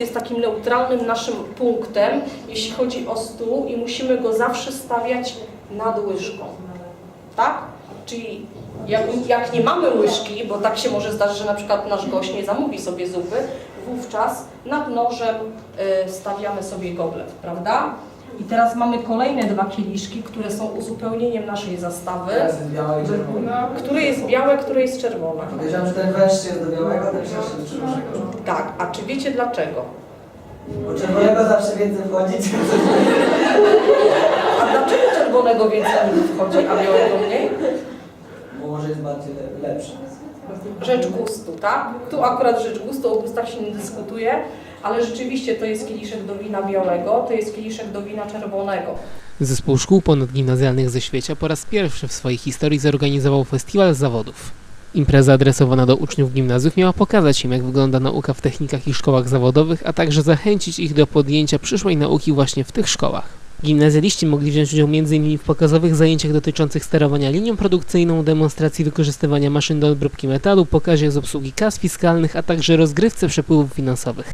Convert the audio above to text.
jest takim neutralnym naszym punktem, jeśli chodzi o stół i musimy go zawsze stawiać nad łyżką. Tak? Czyli jak, jak nie mamy łyżki, bo tak się może zdarzyć, że na przykład nasz gość nie zamówi sobie zupy, wówczas nad nożem y, stawiamy sobie goblet, prawda? I teraz mamy kolejne dwa kieliszki, które są uzupełnieniem naszej zastawy. Teraz jest białe i czerwone. Które jest białe, które jest czerwone. Podejrzewam, że ten węższy jest do białego, ten szerszy do czerwonego. Tak, a czy wiecie dlaczego? Bo czerwonego zawsze więcej wchodzi, A dlaczego czerwonego więcej wchodzi, a białego mniej? Jest bardziej le- lepszy. Rzecz gustu, tak? Tu akurat rzecz gustu, o gustach się nie dyskutuje, ale rzeczywiście to jest kieliszek do wina białego, to jest kieliszek do wina czerwonego. Zespół szkół ponadgimnazjalnych ze Świecia po raz pierwszy w swojej historii zorganizował festiwal zawodów. Impreza adresowana do uczniów gimnazjów miała pokazać im, jak wygląda nauka w technikach i szkołach zawodowych, a także zachęcić ich do podjęcia przyszłej nauki właśnie w tych szkołach. Gimnazjaliści mogli wziąć udział m.in. w pokazowych zajęciach dotyczących sterowania linią produkcyjną, demonstracji wykorzystywania maszyn do obróbki metalu, pokazie z obsługi kas fiskalnych, a także rozgrywce przepływów finansowych.